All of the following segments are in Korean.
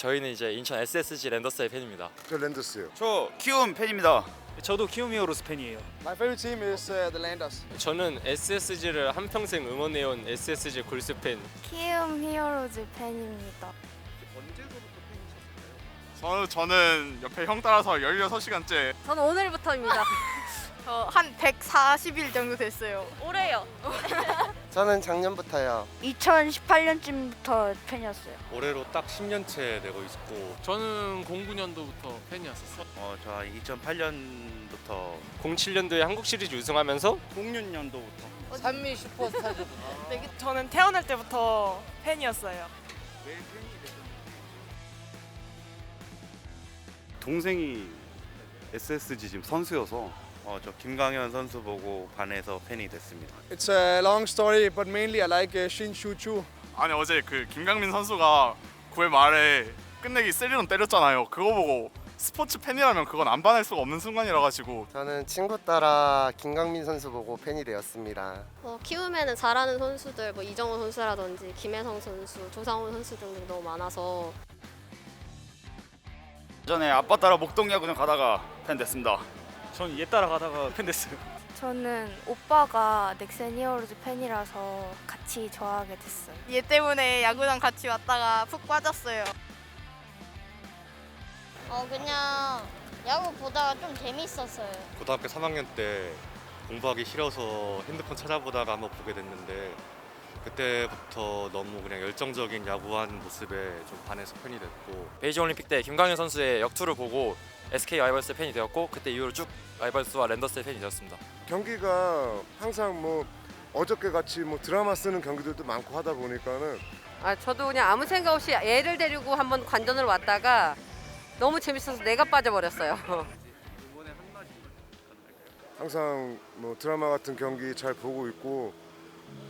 저희는 이제 인천 SSG 랜더스의 팬입니다. 저 랜더스요. 저 키움 팬입니다. 저도 키움 히어로스 팬이에요. My favorite team is uh, the Landers. 저는 SSG를 한평생 응원해온 SSG 골스 팬. 키움 히어로즈 팬입니다. 저, 저는 옆에 형 따라서 16시간째 저는 오늘부터입니다. 한 140일 정도 됐어요. 올해요. 저는 작년부터요. 2018년쯤부터 팬이었어요. 올해로 딱 10년째 되고 있고 저는 09년도부터 팬이었었어요. 어, 저 2008년부터 07년도에 한국 시리즈 우승하면서 06년도부터 산미 슈퍼스타즈. 저는 태어날 때부터 팬이었어요. 동생이 SSG 지금 선수여서 어, 저 김강현 선수 보고 반해서 팬이 됐습니다. It's a long story, but mainly I like uh, Shin Shu Chu. 아니 어제 그 김강민 선수가 9회 말에 끝내기 쓰리런 때렸잖아요. 그거 보고 스포츠 팬이라면 그건 안 반할 수가 없는 순간이라 가지고 저는 친구 따라 김강민 선수 보고 팬이 되었습니다. 어, 키움에는 잘하는 선수들, 뭐 이정호 선수라든지 김혜성 선수, 조상훈 선수 등등 너무 많아서 전에 아빠 따라 목동 야구장 가다가 팬 됐습니다. 전얘 따라가다가 팬 됐어요. 저는 오빠가 넥센 히어로즈 팬이라서 같이 좋아하게 됐어요. 얘 때문에 야구장 같이 왔다가 푹 빠졌어요. 어 그냥 야구 보다가 좀 재밌었어요. 고등학교 3학년 때 공부하기 싫어서 핸드폰 찾아보다가 한번 보게 됐는데 그때부터 너무 그냥 열정적인 야구하는 모습에 좀 반해서 팬이 됐고 베이징 올림픽 때 김광현 선수의 역투를 보고 SK 라이벌스 팬이 되었고 그때 이후로 쭉 라이벌스와 랜더스의 팬이 되었습니다. 경기가 항상 뭐 어저께 같이 뭐 드라마 쓰는 경기들도 많고 하다 보니까는 아 저도 그냥 아무 생각 없이 애를 데리고 한번 관전을 왔다가 너무 재밌어서 내가 빠져버렸어요. 항상 뭐 드라마 같은 경기 잘 보고 있고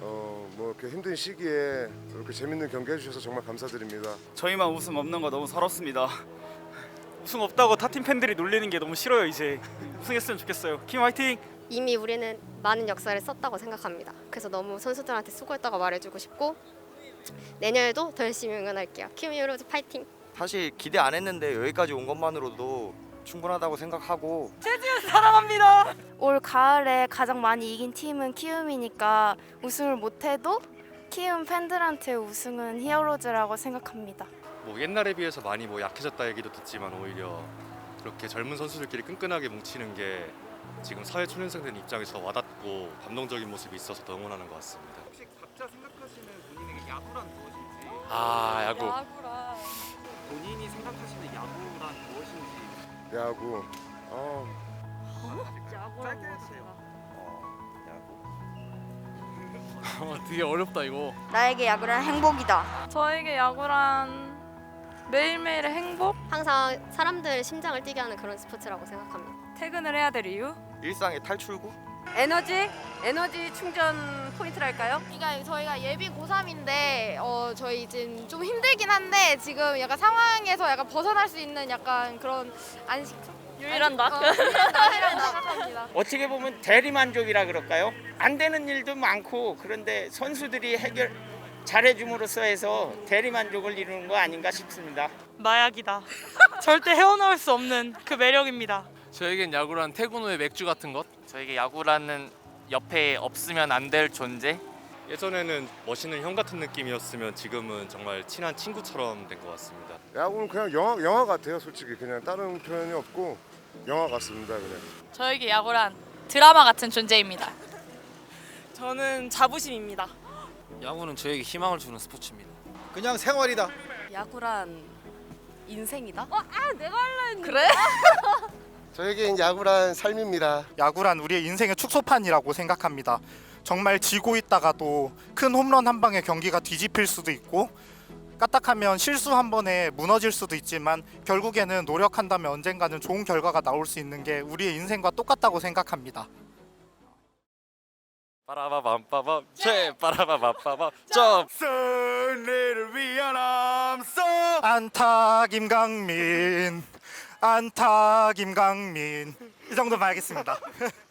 어 뭐 이렇게 힘든 시기에 이렇게 재밌는 경기 해주셔서 정말 감사드립니다. 저희만 웃음 없는 거 너무 서럽습니다. 우승 없다고 타팀 팬들이 놀리는 게 너무 싫어요 이제. 우승했으면 좋겠어요. 키움 화이팅! 이미 우리는 많은 역사를 썼다고 생각합니다. 그래서 너무 선수들한테 수고했다고 말해주고 싶고 내년에도 더 열심히 응원할게요. 키움 히어로즈 파이팅! 사실 기대 안 했는데 여기까지 온 것만으로도 충분하다고 생각하고 사랑합니다. 올 가을에 가장 많이 이긴 팀은 키움이니까 우승을 못해도 키움 팬들한테 우승은 히어로즈라고 생각합니다. 뭐 옛날에 비해서 많이 뭐 약해졌다 얘기도 듣지만 오히려 그렇게 젊은 선수들끼리 끈끈하게 뭉치는 게 지금 사회 초년생들 입장에서 와닿고 감동적인 모습이 있어서 더 응원하는 것 같습니다. 혹시 각자 생각하시는 본인에게 야구란 무엇인지 아 야구. 야구라. 본인이 생각하시는 야구란 무엇인지. 야구. 어, 짧게 해주세요. 어, 되게 어렵다 이거. 나에게 야구란 행복이다. 저에게 야구란 매일매일의 행복? 항상 사람들 심장을 뛰게 하는 그런 스포츠라고 생각합니다. 퇴근을 해야 될 이유? 일상의 탈출구? 에너지? 에너지 충전 포인트랄까요? 그러니까 저희가 예비 고3인데 어, 저희 지금 좀 힘들긴 한데 지금 약간 상황에서 약간 벗어날 수 있는 약간 그런 안식처? 유일한 나? 어, 유일한 낙이라고 생각합니다. 어떻게 보면 대리만족이라 그럴까요? 안 되는 일도 많고 그런데 선수들이 해결 잘해줌으로써 해서 대리만족을 이루는 거 아닌가 싶습니다. 마약이다. 절대 헤어나올 수 없는 그 매력입니다. 저에겐 야구란 퇴근 후의 맥주 같은 것. 저에게 야구라는 옆에 없으면 안 될 존재? 예전에는 멋있는 형 같은 느낌이었으면 지금은 정말 친한 친구처럼 된 것 같습니다. 야구는 그냥 영화 영화 같아요. 솔직히 그냥 다른 표현이 없고 영화 같습니다. 그냥. 저에게 야구란 드라마 같은 존재입니다. 저는 자부심입니다. 야구는 저에게 희망을 주는 스포츠입니다. 그냥 생활이다. 야구란 인생이다? 그래? 저에겐 야구란 삶입니다. 야구란 우리의 인생의 축소판이라고 생각합니다. 정말 지고 있다가도 큰 홈런 한 방에 경기가 뒤집힐 수도 있고 까딱하면 실수 한 번에 무너질 수도 있지만 결국에는 노력한다면 언젠가는 좋은 결과가 나올 수 있는 게 우리의 인생과 똑같다고 생각합니다. 빠라바밤빠밤 제 빠라바밤빠밤 점. 승리를 위한 함성. 안타 김강민 안타 김강민 이 정도만 하겠습니다.